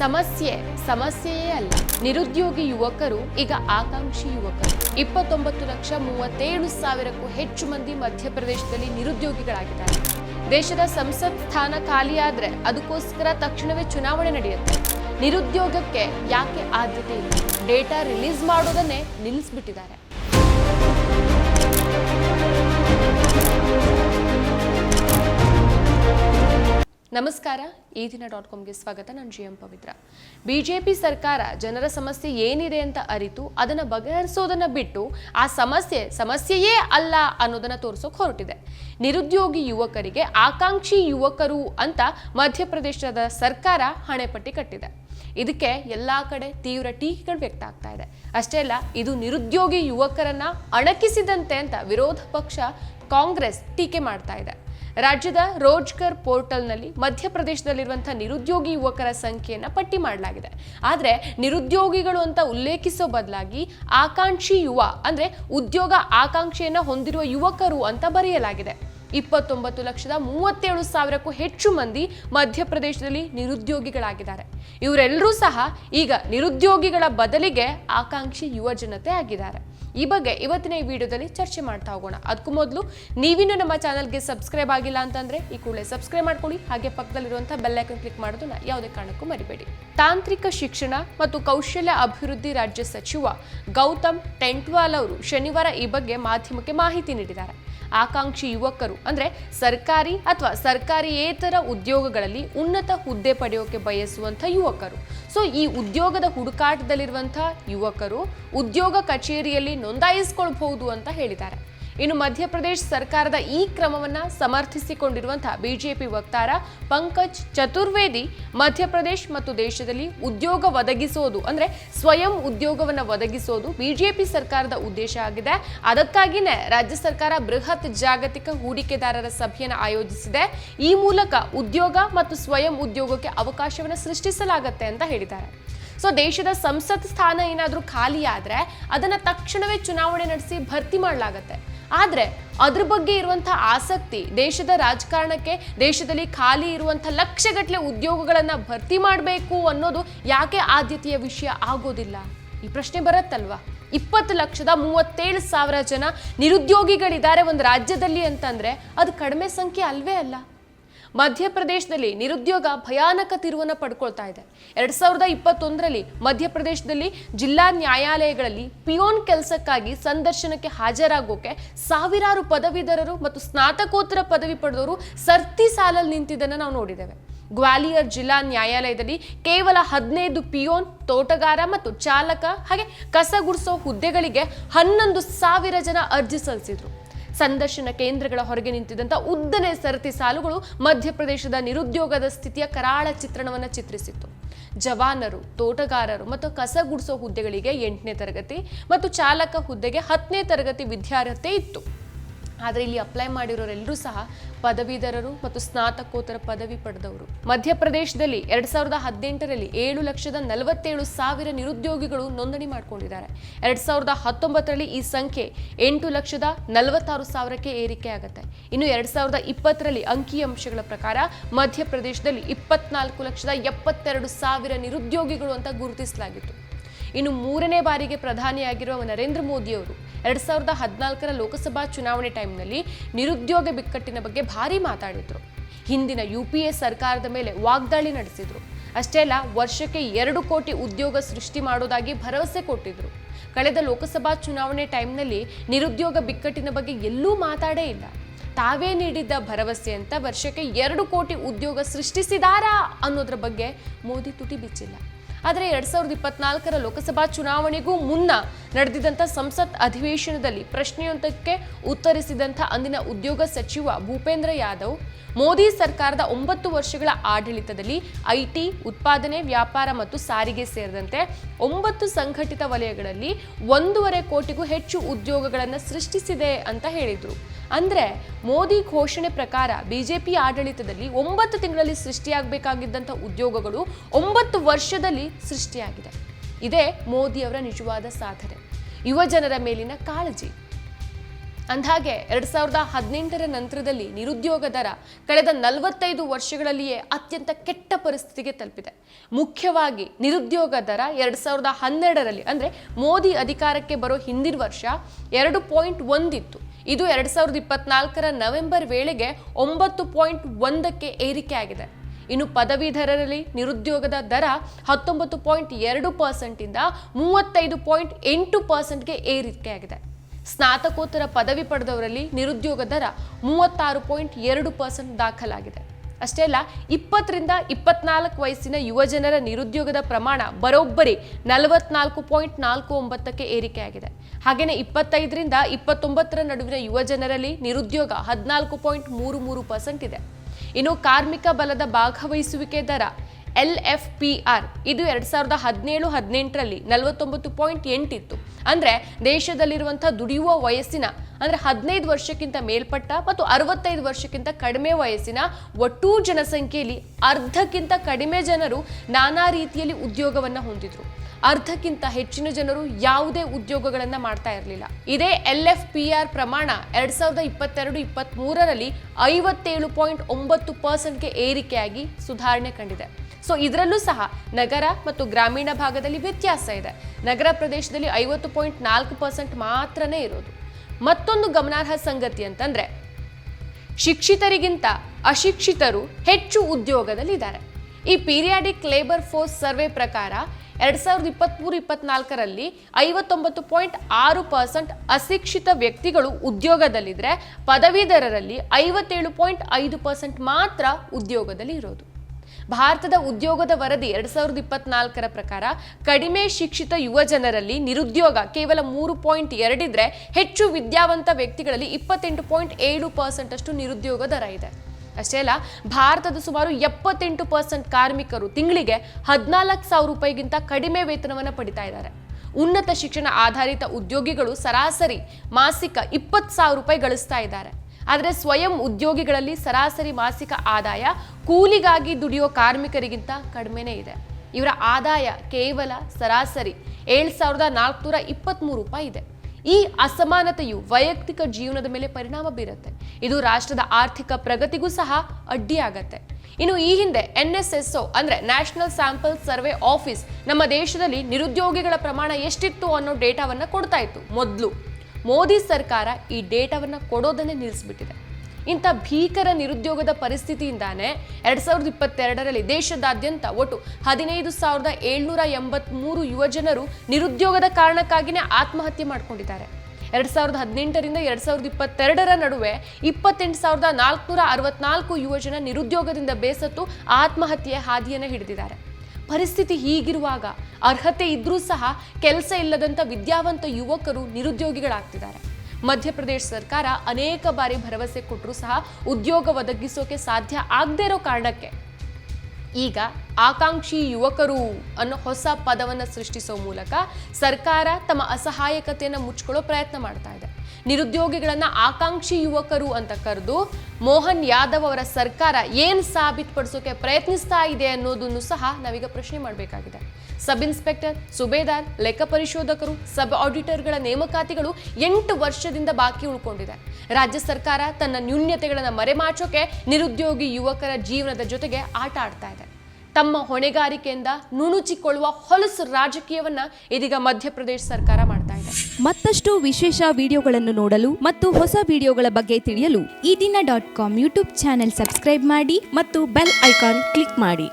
ಸಮಸ್ಯೆ, ಸಮಸ್ಯೆಯೇ ಅಲ್ಲ. ನಿರುದ್ಯೋಗಿ ಯುವಕರು, ಈಗ ಆಕಾಂಕ್ಷಿ ಯುವಕರು. ಇಪ್ಪತ್ತೊಂಬತ್ತು ಲಕ್ಷ ಮೂವತ್ತೇಳು ಸಾವಿರಕ್ಕೂ ಹೆಚ್ಚು ಮಂದಿ ಮಧ್ಯಪ್ರದೇಶದಲ್ಲಿ ನಿರುದ್ಯೋಗಿಗಳಾಗಿದ್ದಾರೆ. ದೇಶದ ಸಂಸತ್ ಸ್ಥಾನ ಖಾಲಿಯಾದ್ರೆ ಅದಕ್ಕೋಸ್ಕರ ತಕ್ಷಣವೇ ಚುನಾವಣೆ ನಡೆಯುತ್ತೆ. ನಿರುದ್ಯೋಗಕ್ಕೆ ಯಾಕೆ ಆದ್ಯತೆ ಇಲ್ಲ? ಡೇಟಾ ರಿಲೀಸ್ ಮಾಡೋದನ್ನೇ ನಿಲ್ಲಿಸ್ಬಿಟ್ಟಿದ್ದಾರೆ ನಮಸ್ಕಾರ, ಈ ದಿನ ಡಾಟ್ ಕಾಮ್ಗೆ ಸ್ವಾಗತ. ನಾನು ಜಿ ಎಂ ಪವಿತ್ರ. ಬಿಜೆಪಿ ಸರ್ಕಾರ ಜನರ ಸಮಸ್ಯೆ ಏನಿದೆ ಅಂತ ಅರಿತು ಅದನ್ನು ಬಗೆಹರಿಸೋದನ್ನು ಬಿಟ್ಟು ಆ ಸಮಸ್ಯೆ ಸಮಸ್ಯೆಯೇ ಅಲ್ಲ ಅನ್ನೋದನ್ನು ತೋರಿಸೋಕೆ ಹೊರಟಿದೆ. ನಿರುದ್ಯೋಗಿ ಯುವಕರಿಗೆ ಆಕಾಂಕ್ಷಿ ಯುವಕರು ಅಂತ ಮಧ್ಯಪ್ರದೇಶದ ಸರ್ಕಾರ ಹಣೆಪಟ್ಟಿ ಕಟ್ಟಿದೆ. ಇದಕ್ಕೆ ಎಲ್ಲ ಕಡೆ ತೀವ್ರ ಟೀಕೆಗಳು ವ್ಯಕ್ತ ಆಗ್ತಾ ಇದೆ. ಅಷ್ಟೇ ಅಲ್ಲ, ಇದು ನಿರುದ್ಯೋಗಿ ಯುವಕರನ್ನ ಅಣಕಿಸಿದಂತೆ ಅಂತ ವಿರೋಧ ಪಕ್ಷ ಕಾಂಗ್ರೆಸ್ ಟೀಕೆ ಮಾಡ್ತಾ ಇದೆ. ರಾಜ್ಯದ ರೋಜ್ಗರ್ ಪೋರ್ಟಲ್ನಲ್ಲಿ ಮಧ್ಯಪ್ರದೇಶದಲ್ಲಿರುವಂತಹ ನಿರುದ್ಯೋಗಿ ಯುವಕರ ಸಂಖ್ಯೆಯನ್ನು ಪಟ್ಟಿ ಮಾಡಲಾಗಿದೆ. ಆದರೆ ನಿರುದ್ಯೋಗಿಗಳು ಅಂತ ಉಲ್ಲೇಖಿಸೋ ಬದಲಾಗಿ ಆಕಾಂಕ್ಷಿ ಯುವ, ಅಂದರೆ ಉದ್ಯೋಗ ಆಕಾಂಕ್ಷೆಯನ್ನು ಹೊಂದಿರುವ ಯುವಕರು ಅಂತ ಬರೆಯಲಾಗಿದೆ. ಇಪ್ಪತ್ತೊಂಬತ್ತು ಲಕ್ಷದ ಮೂವತ್ತೇಳು ಸಾವಿರಕ್ಕೂ ಹೆಚ್ಚು ಮಂದಿ ಮಧ್ಯಪ್ರದೇಶದಲ್ಲಿ ನಿರುದ್ಯೋಗಿಗಳಾಗಿದ್ದಾರೆ. ಇವರೆಲ್ಲರೂ ಸಹ ಈಗ ನಿರುದ್ಯೋಗಿಗಳ ಬದಲಿಗೆ ಆಕಾಂಕ್ಷಿ ಯುವ ಜನತೆ ಆಗಿದ್ದಾರೆ. ಈ ಬಗ್ಗೆ ಇವತ್ತಿನ ಈ ವಿಡಿಯೋದಲ್ಲಿ ಚರ್ಚೆ ಮಾಡ್ತಾ ಹೋಗೋಣ. ಅದಕ್ಕೂ ಮೊದಲು ನೀವಿನ್ನು ನಮ್ಮ ಚಾನಲ್ಗೆ ಸಬ್ಸ್ಕ್ರೈಬ್ ಆಗಿಲ್ಲ ಅಂತಂದ್ರೆ ಈ ಕೂಡಲೇ ಸಬ್ಸ್ಕ್ರೈಬ್ ಮಾಡ್ಕೊಳ್ಳಿ. ಹಾಗೆ ಪಕ್ಕದಲ್ಲಿರುವಂತಹ ಬೆಲ್ ಐಕನ್ ಕ್ಲಿಕ್ ಮಾಡೋದನ್ನ ಯಾವುದೇ ಕಾರಣಕ್ಕೂ ಮರಿಬೇಡಿ. ತಾಂತ್ರಿಕ ಶಿಕ್ಷಣ ಮತ್ತು ಕೌಶಲ್ಯ ಅಭಿವೃದ್ಧಿ ರಾಜ್ಯ ಸಚಿವ ಗೌತಮ್ ಟೆಂಟ್ವಾಲ್ ಅವರು ಶನಿವಾರ ಈ ಬಗ್ಗೆ ಮಾಧ್ಯಮಕ್ಕೆ ಮಾಹಿತಿ ನೀಡಿದ್ದಾರೆ. ಆಕಾಂಕ್ಷಿ ಯುವಕರು, ಅಂದರೆ ಸರ್ಕಾರಿ ಅಥವಾ ಸರ್ಕಾರಿಯೇತರ ಉದ್ಯೋಗಗಳಲ್ಲಿ ಉನ್ನತ ಹುದ್ದೆ ಪಡೆಯೋಕೆ ಬಯಸುವಂಥ ಯುವಕರು. ಸೊ ಈ ಉದ್ಯೋಗದ ಹುಡುಕಾಟದಲ್ಲಿರುವಂಥ ಯುವಕರು ಉದ್ಯೋಗ ಕಚೇರಿಯಲ್ಲಿ ನೋಂದಾಯಿಸ್ಕೊಳ್ಬಹುದು ಅಂತ ಹೇಳಿದ್ದಾರೆ. ಇನ್ನು ಮಧ್ಯಪ್ರದೇಶ ಸರ್ಕಾರದ ಈ ಕ್ರಮವನ್ನ ಸಮರ್ಥಿಸಿಕೊಂಡಿರುವಂತಹ ಬಿಜೆಪಿ ವಕ್ತಾರ ಪಂಕಜ್ ಚತುರ್ವೇದಿ ಮಧ್ಯಪ್ರದೇಶ ಮತ್ತು ದೇಶದಲ್ಲಿ ಉದ್ಯೋಗ ಒದಗಿಸೋದು, ಅಂದ್ರೆ ಸ್ವಯಂ ಉದ್ಯೋಗವನ್ನು ಒದಗಿಸೋದು ಬಿಜೆಪಿ ಸರ್ಕಾರದ ಉದ್ದೇಶ ಆಗಿದೆ. ಅದಕ್ಕಾಗಿನೇ ರಾಜ್ಯ ಸರ್ಕಾರ ಬೃಹತ್ ಜಾಗತಿಕ ಹೂಡಿಕೆದಾರರ ಸಭೆಯನ್ನು ಆಯೋಜಿಸಿದೆ. ಈ ಮೂಲಕ ಉದ್ಯೋಗ ಮತ್ತು ಸ್ವಯಂ ಉದ್ಯೋಗಕ್ಕೆ ಅವಕಾಶವನ್ನು ಸೃಷ್ಟಿಸಲಾಗುತ್ತೆ ಅಂತ ಹೇಳಿದ್ದಾರೆ. ಸೊ, ದೇಶದ ಸಂಸತ್ ಸ್ಥಾನ ಏನಾದರೂ ಖಾಲಿ ಆದ್ರೆ ಅದನ್ನ ತಕ್ಷಣವೇ ಚುನಾವಣೆ ನಡೆಸಿ ಭರ್ತಿ ಮಾಡಲಾಗತ್ತೆ. ಆದ್ರೆ ಅದ್ರ ಬಗ್ಗೆ ಇರುವಂಥ ಆಸಕ್ತಿ ದೇಶದ ರಾಜಕಾರಣಕ್ಕೆ, ದೇಶದಲ್ಲಿ ಖಾಲಿ ಇರುವಂಥ ಲಕ್ಷಗಟ್ಟಲೆ ಉದ್ಯೋಗಗಳನ್ನು ಭರ್ತಿ ಮಾಡಬೇಕು ಅನ್ನೋದು ಯಾಕೆ ಆದ್ಯತೆಯ ವಿಷಯ ಆಗೋದಿಲ್ಲ? ಈ ಪ್ರಶ್ನೆ ಬರುತ್ತಲ್ವಾ? ಇಪ್ಪತ್ತು ಲಕ್ಷದ ಮೂವತ್ತೇಳು ಸಾವಿರ ಜನ ನಿರುದ್ಯೋಗಿಗಳಿದ್ದಾರೆ ಒಂದು ರಾಜ್ಯದಲ್ಲಿ ಅಂತಂದರೆ ಅದು ಕಡಿಮೆ ಸಂಖ್ಯೆ ಅಲ್ವೇ ಅಲ್ಲ. ಮಧ್ಯಪ್ರದೇಶದಲ್ಲಿ ನಿರುದ್ಯೋಗ ಭಯಾನಕ ತಿರುವನ್ನು ಪಡ್ಕೊಳ್ತಾ ಇದೆ. ಎರಡ್ ಸಾವಿರದ ಇಪ್ಪತ್ತೊಂದರಲ್ಲಿ ಮಧ್ಯಪ್ರದೇಶದಲ್ಲಿ ಜಿಲ್ಲಾ ನ್ಯಾಯಾಲಯಗಳಲ್ಲಿ ಪಿಯೋನ್ ಕೆಲಸಕ್ಕಾಗಿ ಸಂದರ್ಶನಕ್ಕೆ ಹಾಜರಾಗೋಕೆ ಸಾವಿರಾರು ಪದವೀಧರರು ಮತ್ತು ಸ್ನಾತಕೋತ್ತರ ಪದವಿ ಪಡೆದವರು ಸರ್ತಿ ಸಾಲಲ್ಲಿ ನಿಂತಿದ್ದನ್ನು ನಾವು ನೋಡಿದ್ದೇವೆ. ಗ್ವಾಲಿಯರ್ ಜಿಲ್ಲಾ ನ್ಯಾಯಾಲಯದಲ್ಲಿ ಕೇವಲ ಹದಿನೈದು ಪಿಯೋನ್, ತೋಟಗಾರ ಮತ್ತು ಚಾಲಕ ಹಾಗೆ ಕಸ ಗುಡಿಸೋ ಹುದ್ದೆಗಳಿಗೆ ಹನ್ನೊಂದು ಸಾವಿರ ಜನ ಅರ್ಜಿ ಸಲ್ಲಿಸಿದ್ರು. ಸಂದರ್ಶನ ಕೇಂದ್ರಗಳ ಹೊರಗೆ ನಿಂತಿದ್ದಂಥ ಉದ್ದನೆ ಸರತಿ ಸಾಲುಗಳು ಮಧ್ಯಪ್ರದೇಶದ ನಿರುದ್ಯೋಗದ ಸ್ಥಿತಿಯ ಕರಾಳ ಚಿತ್ರಣವನ್ನು ಚಿತ್ರಿಸಿತ್ತು. ಜವಾನರು, ತೋಟಗಾರರು ಮತ್ತು ಕಸ ಗುಡಿಸೋ ಹುದ್ದೆಗಳಿಗೆ ಎಂಟನೇ ತರಗತಿ ಮತ್ತು ಚಾಲಕ ಹುದ್ದೆಗೆ ಹತ್ತನೇ ತರಗತಿ ವಿದ್ಯಾರ್ಹತೆ ಇತ್ತು. ಆದರೆ ಇಲ್ಲಿ ಅಪ್ಲೈ ಮಾಡಿರೋರೆಲ್ಲರೂ ಸಹ ಪದವೀಧರರು ಮತ್ತು ಸ್ನಾತಕೋತ್ತರ ಪದವಿ ಪಡೆದವರು. ಮಧ್ಯಪ್ರದೇಶದಲ್ಲಿ ಎರಡ್ ಸಾವಿರದ ಹದಿನೆಂಟರಲ್ಲಿ ಏಳು ಲಕ್ಷದ ನಲವತ್ತೇಳು ಸಾವಿರ ನಿರುದ್ಯೋಗಿಗಳು ನೋಂದಣಿ ಮಾಡಿಕೊಂಡಿದ್ದಾರೆ. ಎರಡ್ ಸಾವಿರದ ಹತ್ತೊಂಬತ್ತರಲ್ಲಿ ಈ ಸಂಖ್ಯೆ ಎಂಟು ಲಕ್ಷದ ನಲವತ್ತಾರು ಸಾವಿರಕ್ಕೆ ಏರಿಕೆ ಆಗುತ್ತೆ. ಇನ್ನು ಎರಡ್ ಸಾವಿರದ ಇಪ್ಪತ್ತರಲ್ಲಿ ಅಂಕಿಅಂಶಗಳ ಪ್ರಕಾರ ಮಧ್ಯಪ್ರದೇಶದಲ್ಲಿ ಇಪ್ಪತ್ನಾಲ್ಕು ಲಕ್ಷದ ಎಪ್ಪತ್ತೆರಡು ಸಾವಿರ ನಿರುದ್ಯೋಗಿಗಳು ಅಂತ ಗುರುತಿಸಲಾಗಿತ್ತು. ಇನ್ನು ಮೂರನೇ ಬಾರಿಗೆ ಪ್ರಧಾನಿಯಾಗಿರುವ ನರೇಂದ್ರ ಮೋದಿಯವರು ಎರಡ್ ಸಾವಿರದ ಹದಿನಾಲ್ಕರ ಲೋಕಸಭಾ ಚುನಾವಣೆ ಟೈಮ್ನಲ್ಲಿ ನಿರುದ್ಯೋಗ ಬಿಕ್ಕಟ್ಟಿನ ಬಗ್ಗೆ ಭಾರಿ ಮಾತಾಡಿದ್ರು. ಹಿಂದಿನ ಯು ಪಿ ಎ ಸರ್ಕಾರದ ಮೇಲೆ ವಾಗ್ದಾಳಿ ನಡೆಸಿದ್ರು. ಅಷ್ಟೇ ಅಲ್ಲ, ವರ್ಷಕ್ಕೆ ಎರಡು ಕೋಟಿ ಉದ್ಯೋಗ ಸೃಷ್ಟಿ ಮಾಡೋದಾಗಿ ಭರವಸೆ ಕೊಟ್ಟಿದ್ರು. ಕಳೆದ ಲೋಕಸಭಾ ಚುನಾವಣೆ ಟೈಮ್ನಲ್ಲಿ ನಿರುದ್ಯೋಗ ಬಿಕ್ಕಟ್ಟಿನ ಬಗ್ಗೆ ಎಲ್ಲೂ ಮಾತಾಡೇ ಇಲ್ಲ. ತಾವೇ ನೀಡಿದ್ದ ಭರವಸೆ ಅಂತ ವರ್ಷಕ್ಕೆ ಎರಡು ಕೋಟಿ ಉದ್ಯೋಗ ಸೃಷ್ಟಿಸಿದಾರಾ ಅನ್ನೋದ್ರ ಬಗ್ಗೆ ಮೋದಿ ತುಟಿ ಬಿಚ್ಚಿಲ್ಲ. ಆದರೆ ಎರಡ್ ಸಾವಿರದ ಇಪ್ಪತ್ನಾಲ್ಕರ ಲೋಕಸಭಾ ಚುನಾವಣೆಗೂ ಮುನ್ನ ನಡೆದಿದ್ದಂಥ ಸಂಸತ್ ಅಧಿವೇಶನದಲ್ಲಿ ಪ್ರಶ್ನೆಯೊಂದಕ್ಕೆ ಉತ್ತರಿಸಿದಂಥ ಅಂದಿನ ಉದ್ಯೋಗ ಸಚಿವ ಭೂಪೇಂದ್ರ ಯಾದವ್, ಮೋದಿ ಸರ್ಕಾರದ ಒಂಬತ್ತು ವರ್ಷಗಳ ಆಡಳಿತದಲ್ಲಿ ಐಟಿ, ಉತ್ಪಾದನೆ, ವ್ಯಾಪಾರ ಮತ್ತು ಸಾರಿಗೆ ಸೇರಿದಂತೆ ಒಂಬತ್ತು ಸಂಘಟಿತ ವಲಯಗಳಲ್ಲಿ ಒಂದೂವರೆ ಕೋಟಿಗೂ ಹೆಚ್ಚು ಉದ್ಯೋಗಗಳನ್ನು ಸೃಷ್ಟಿಸಿದೆ ಅಂತ ಹೇಳಿದರು. ಅಂದ್ರೆ ಮೋದಿ ಘೋಷಣೆ ಪ್ರಕಾರ ಬಿಜೆಪಿ ಆಡಳಿತದಲ್ಲಿ ಒಂಬತ್ತು ತಿಂಗಳಲ್ಲಿ ಸೃಷ್ಟಿಯಾಗಬೇಕಾಗಿದ್ದಂಥ ಉದ್ಯೋಗಗಳು ಒಂಬತ್ತು ವರ್ಷದಲ್ಲಿ ಸೃಷ್ಟಿಯಾಗಿದೆ. ಇದೇ ಮೋದಿಯವರ ನಿಜವಾದ ಸಾಧನೆ. ಯುವ ಜನರ ಮೇಲಿನ ಕಾಳಜಿ. ಅಂದಹಾಗೆ ಎರಡು ಸಾವಿರದ ಹದಿನೆಂಟರ ನಂತರದಲ್ಲಿ ನಿರುದ್ಯೋಗ ದರ ಕಳೆದ ನಲವತ್ತೈದು ವರ್ಷಗಳಲ್ಲಿಯೇ ಅತ್ಯಂತ ಕೆಟ್ಟ ಪರಿಸ್ಥಿತಿಗೆ ತಲುಪಿದೆ. ಮುಖ್ಯವಾಗಿ ನಿರುದ್ಯೋಗ ದರ ಎರಡು ಸಾವಿರದ ಹನ್ನೆರಡರಲ್ಲಿ ಅಂದರೆ ಮೋದಿ ಅಧಿಕಾರಕ್ಕೆ ಬರೋ ಹಿಂದಿನ ವರ್ಷ ಎರಡು ಪಾಯಿಂಟ್ ಒಂದಿತ್ತು. ಇದು ಎರಡ್ ಸಾವಿರದ ಇಪ್ಪತ್ನಾಲ್ಕರ ನವೆಂಬರ್ ವೇಳೆಗೆ ಒಂಬತ್ತು ಪಾಯಿಂಟ್ ಒಂದಕ್ಕೆ ಏರಿಕೆ ಆಗಿದೆ. ಇನ್ನು ಪದವೀಧರರಲ್ಲಿ ನಿರುದ್ಯೋಗದ ದರ ಹತ್ತೊಂಬತ್ತು ಪಾಯಿಂಟ್ ಎರಡು ಪರ್ಸೆಂಟಿಂದ ಮೂವತ್ತೈದು ಪಾಯಿಂಟ್ ಎಂಟು ಪರ್ಸೆಂಟ್ಗೆ ಏರಿಕೆಯಾಗಿದೆ ಸ್ನಾತಕೋತ್ತರ ಪದವಿ ಪಡೆದವರಲ್ಲಿ ನಿರುದ್ಯೋಗ ದರ ಮೂವತ್ತಾರು ಪಾಯಿಂಟ್ ಎರಡು ಪರ್ಸೆಂಟ್ ದಾಖಲಾಗಿದೆ. ಅಷ್ಟೇ ಅಲ್ಲ, ಇಪ್ಪತ್ತರಿಂದ ಇಪ್ಪತ್ನಾಲ್ಕು ವಯಸ್ಸಿನ ಯುವಜನರ ನಿರುದ್ಯೋಗದ ಪ್ರಮಾಣ ಬರೋಬ್ಬರಿ ನಲವತ್ನಾಲ್ಕು ಪಾಯಿಂಟ್ ನಾಲ್ಕು ಒಂಬತ್ತಕ್ಕೆ ಏರಿಕೆಯಾಗಿದೆ. ಹಾಗೆಯೇ ಇಪ್ಪತ್ತೈದರಿಂದ ಇಪ್ಪತ್ತೊಂಬತ್ತರ ನಡುವಿನ ಯುವಜನರಲ್ಲಿ ನಿರುದ್ಯೋಗ ಹದಿನಾಲ್ಕು ಪಾಯಿಂಟ್ ಮೂರು ಮೂರು ಪರ್ಸೆಂಟ್ ಇದೆ. ಇನ್ನು ಕಾರ್ಮಿಕ ಬಲದ ಭಾಗವಹಿಸುವಿಕೆ ದರ ಎಲ್ ಎಫ್ ಪಿ ಆರ್. ಇದು ಎರಡು ಸಾವಿರದ ಹದಿನೇಳು, ಹದಿನೆಂಟರಲ್ಲಿ ನಲವತ್ತೊಂಬತ್ತು ಪಾಯಿಂಟ್ ಎಂಟಿತ್ತು. ಅಂದರೆ ದೇಶದಲ್ಲಿರುವಂಥ ದುಡಿಯುವ ವಯಸ್ಸಿನ, ಅಂದರೆ ಹದಿನೈದು ವರ್ಷಕ್ಕಿಂತ ಮೇಲ್ಪಟ್ಟ ಮತ್ತು ಅರವತ್ತೈದು ವರ್ಷಕ್ಕಿಂತ ಕಡಿಮೆ ವಯಸ್ಸಿನ ಒಟ್ಟೂ ಜನಸಂಖ್ಯೆಯಲ್ಲಿ ಅರ್ಧಕ್ಕಿಂತ ಕಡಿಮೆ ಜನರು ನಾನಾ ರೀತಿಯಲ್ಲಿ ಉದ್ಯೋಗವನ್ನು ಹೊಂದಿದ್ರು. ಅರ್ಧಕ್ಕಿಂತ ಹೆಚ್ಚಿನ ಜನರು ಯಾವುದೇ ಉದ್ಯೋಗಗಳನ್ನು ಮಾಡ್ತಾ ಇರಲಿಲ್ಲ. ಇದೇ ಎಲ್ ಎಫ್ ಪಿ ಆರ್ ಪ್ರಮಾಣ ಎರಡು ಸಾವಿರದ ಇಪ್ಪತ್ತೆರಡು ಇಪ್ಪತ್ತ್ ಮೂರರಲ್ಲಿ ಐವತ್ತೇಳು ಪಾಯಿಂಟ್ ಒಂಬತ್ತು ಪರ್ಸೆಂಟ್ಗೆ ಏರಿಕೆಯಾಗಿ ಸುಧಾರಣೆ ಕಂಡಿದೆ. ಸೊ ಇದರಲ್ಲೂ ಸಹ ನಗರ ಮತ್ತು ಗ್ರಾಮೀಣ ಭಾಗದಲ್ಲಿ ವ್ಯತ್ಯಾಸ ಇದೆ. ನಗರ ಪ್ರದೇಶದಲ್ಲಿ ಐವತ್ತು ಪಾಯಿಂಟ್ ನಾಲ್ಕು ಪರ್ಸೆಂಟ್ ಮಾತ್ರನೇ ಇರೋದು. ಮತ್ತೊಂದು ಗಮನಾರ್ಹ ಸಂಗತಿ ಅಂತಂದ್ರೆ, ಶಿಕ್ಷಿತರಿಗಿಂತ ಅಶಿಕ್ಷಿತರು ಹೆಚ್ಚು ಉದ್ಯೋಗದಲ್ಲಿದ್ದಾರೆ. ಈ ಪೀರಿಯಾಡಿಕ್ ಲೇಬರ್ ಫೋರ್ಸ್ ಸರ್ವೆ ಪ್ರಕಾರ ಎರಡ್ ಸಾವಿರದ ಇಪ್ಪತ್ತ್ಮೂರು ಇಪ್ಪತ್ನಾಲ್ಕರಲ್ಲಿ ಐವತ್ತೊಂಬತ್ತು ಪಾಯಿಂಟ್ ಆರು ಪರ್ಸೆಂಟ್ ಅಶಿಕ್ಷಿತ ವ್ಯಕ್ತಿಗಳು ಉದ್ಯೋಗದಲ್ಲಿದ್ದರೆ ಪದವೀಧರರಲ್ಲಿ ಐವತ್ತೇಳು ಪಾಯಿಂಟ್ ಐದು ಪರ್ಸೆಂಟ್ ಮಾತ್ರ ಉದ್ಯೋಗದಲ್ಲಿ ಇರೋದು. ಭಾರತದ ಉದ್ಯೋಗದ ವರದಿ ಎರಡ್ ಸಾವಿರದ ಇಪ್ಪತ್ನಾಲ್ಕರ ಪ್ರಕಾರ ಕಡಿಮೆ ಶಿಕ್ಷಿತ ಯುವ ಜನರಲ್ಲಿ ನಿರುದ್ಯೋಗ ಕೇವಲ ಮೂರು ಪಾಯಿಂಟ್ ಎರಡಿದ್ರೆ ಹೆಚ್ಚು ವಿದ್ಯಾವಂತ ವ್ಯಕ್ತಿಗಳಲ್ಲಿ ಇಪ್ಪತ್ತೆಂಟು ಪಾಯಿಂಟ್ ಏಳು ಪರ್ಸೆಂಟ್ ಅಷ್ಟು ನಿರುದ್ಯೋಗ ದರ ಇದೆ. ಅಷ್ಟೇ ಅಲ್ಲ, ಭಾರತದ ಸುಮಾರು ಎಪ್ಪತ್ತೆಂಟು ಪರ್ಸೆಂಟ್ ಕಾರ್ಮಿಕರು ತಿಂಗಳಿಗೆ ಹದಿನಾಲ್ಕು ಸಾವಿರ ರೂಪಾಯಿಗಿಂತ ಕಡಿಮೆ ವೇತನವನ್ನು ಪಡಿತಾ ಇದ್ದಾರೆ. ಉನ್ನತ ಶಿಕ್ಷಣ ಆಧಾರಿತ ಉದ್ಯೋಗಿಗಳು ಸರಾಸರಿ ಮಾಸಿಕ ಇಪ್ಪತ್ತು ಸಾವಿರ ರೂಪಾಯಿ ಗಳಿಸ್ತಾ ಇದ್ದಾರೆ. ಆದರೆ ಸ್ವಯಂ ಉದ್ಯೋಗಿಗಳಲ್ಲಿ ಸರಾಸರಿ ಮಾಸಿಕ ಆದಾಯ ಕೂಲಿಗಾಗಿ ದುಡಿಯೋ ಕಾರ್ಮಿಕರಿಗಿಂತ ಕಡಿಮೆನೇ ಇದೆ. ಇವರ ಆದಾಯ ಕೇವಲ ಸರಾಸರಿ ಏಳು ಸಾವಿರದ ನಾಲ್ಕುನೂರ ಇಪ್ಪತ್ತ್ಮೂರು ರೂಪಾಯಿ ಇದೆ. ಈ ಅಸಮಾನತೆಯು ವೈಯಕ್ತಿಕ ಜೀವನದ ಮೇಲೆ ಪರಿಣಾಮ ಬೀರುತ್ತೆ. ಇದು ರಾಷ್ಟ್ರದ ಆರ್ಥಿಕ ಪ್ರಗತಿಗೂ ಸಹ ಅಡ್ಡಿಯಾಗತ್ತೆ. ಇನ್ನು ಈ ಹಿಂದೆ ಎನ್ ಎಸ್ ಎಸ್ ಅಂದ್ರೆ ನ್ಯಾಷನಲ್ ಸ್ಯಾಂಪಲ್ ಸರ್ವೆ ಆಫೀಸ್ ನಮ್ಮ ದೇಶದಲ್ಲಿ ನಿರುದ್ಯೋಗಿಗಳ ಪ್ರಮಾಣ ಎಷ್ಟಿತ್ತು ಅನ್ನೋ ಡೇಟಾವನ್ನು ಕೊಡ್ತಾ ಇತ್ತು ಮೊದಲು. ಮೋದಿ ಸರ್ಕಾರ ಈ ಡೇಟಾವನ್ನು ಕೊಡೋದನ್ನೇ ನಿಲ್ಲಿಸ್ಬಿಟ್ಟಿದೆ ಇಂಥ ಭೀಕರ ನಿರುದ್ಯೋಗದ ಪರಿಸ್ಥಿತಿಯಿಂದಾನೇ ಎರಡು ಸಾವಿರದ ಇಪ್ಪತ್ತೆರಡರಲ್ಲಿ ದೇಶದಾದ್ಯಂತ ಒಟ್ಟು ಹದಿನೈದು ಸಾವಿರದ ಏಳ್ನೂರ ಎಂಬತ್ಮೂರು ಯುವಜನರು ನಿರುದ್ಯೋಗದ ಕಾರಣಕ್ಕಾಗಿಯೇ ಆತ್ಮಹತ್ಯೆ ಮಾಡಿಕೊಂಡಿದ್ದಾರೆ. ಎರಡು ಸಾವಿರದ ಹದಿನೆಂಟರಿಂದ ಎರಡು ಸಾವಿರದ ಇಪ್ಪತ್ತೆರಡರ ನಡುವೆ ಇಪ್ಪತ್ತೆಂಟು ಸಾವಿರದ ನಾಲ್ಕುನೂರ ಅರವತ್ನಾಲ್ಕು ಯುವಜನ ನಿರುದ್ಯೋಗದಿಂದ ಬೇಸತ್ತು ಆತ್ಮಹತ್ಯೆಯ ಹಾದಿಯನ್ನು ಹಿಡಿದಿದ್ದಾರೆ. ಪರಿಸ್ಥಿತಿ ಹೀಗಿರುವಾಗ ಅರ್ಹತೆ ಇದ್ರೂ ಸಹ ಕೆಲಸ ಇಲ್ಲದಂಥ ವಿದ್ಯಾವಂತ ಯುವಕರು ನಿರುದ್ಯೋಗಿಗಳಾಗ್ತಿದ್ದಾರೆ. ಮಧ್ಯಪ್ರದೇಶ ಸರ್ಕಾರ ಅನೇಕ ಬಾರಿ ಭರವಸೆ ಕೊಟ್ಟರೂ ಸಹ ಉದ್ಯೋಗ ಒದಗಿಸೋಕೆ ಸಾಧ್ಯ ಆಗದೇ ಇರೋ ಕಾರಣಕ್ಕೆ ಈಗ ಆಕಾಂಕ್ಷಿ ಯುವಕರು ಅನ್ನೋ ಹೊಸ ಪದವನ್ನು ಸೃಷ್ಟಿಸೋ ಮೂಲಕ ಸರ್ಕಾರ ತಮ್ಮ ಅಸಹಾಯಕತೆಯನ್ನು ಮುಚ್ಕೊಳ್ಳೋ ಪ್ರಯತ್ನ ಮಾಡ್ತಾ ನಿರುದ್ಯೋಗಿಗಳನ್ನ ಆಕಾಂಕ್ಷಿ ಯುವಕರು ಅಂತ ಕರೆದು ಮೋಹನ್ ಯಾದವ್ ಅವರ ಸರ್ಕಾರ ಏನ್ ಸಾಬೀತುಪಡಿಸೋಕೆ ಪ್ರಯತ್ನಿಸ್ತಾ ಇದೆ ಅನ್ನೋದನ್ನು ಸಹ ನಾವೀಗ ಪ್ರಶ್ನೆ ಮಾಡಬೇಕಾಗಿದೆ. ಸಬ್ ಇನ್ಸ್ಪೆಕ್ಟರ್, ಸುಬೇದಾರ್, ಲೆಕ್ಕ ಪರಿಶೋಧಕರು, ಸಬ್ ಆಡಿಟರ್ಗಳ ನೇಮಕಾತಿಗಳು ಎಂಟು ವರ್ಷದಿಂದ ಬಾಕಿ ಉಳ್ಕೊಂಡಿದೆ. ರಾಜ್ಯ ಸರ್ಕಾರ ತನ್ನ ನ್ಯೂನ್ಯತೆಗಳನ್ನು ಮರೆಮಾಚೋಕೆ ನಿರುದ್ಯೋಗಿ ಯುವಕರ ಜೀವನದ ಜೊತೆಗೆ ಆಟ ಆಡ್ತಾ ಇದೆ. ತಮ್ಮ ಹೊಣೆಗಾರಿಕೆಯಿಂದ ನುಣುಚಿಕೊಳ್ಳುವ ಹೊಲಸು ರಾಜಕೀಯವನ್ನ ಇದೀಗ ಮಧ್ಯಪ್ರದೇಶ ಸರ್ಕಾರ ಮಾಡ್ತಾ ಇದೆ. ಮತ್ತಷ್ಟು ವಿಶೇಷ ವಿಡಿಯೋಗಳನ್ನು ನೋಡಲು ಮತ್ತು ಹೊಸ ವಿಡಿಯೋಗಳ ಬಗ್ಗೆ ತಿಳಿಯಲು Ee Dina dot com YouTube channel subscribe ಮಾಡಿ ಮತ್ತು ಬೆಲ್ ಐಕಾನ್ ಕ್ಲಿಕ್ ಮಾಡಿ.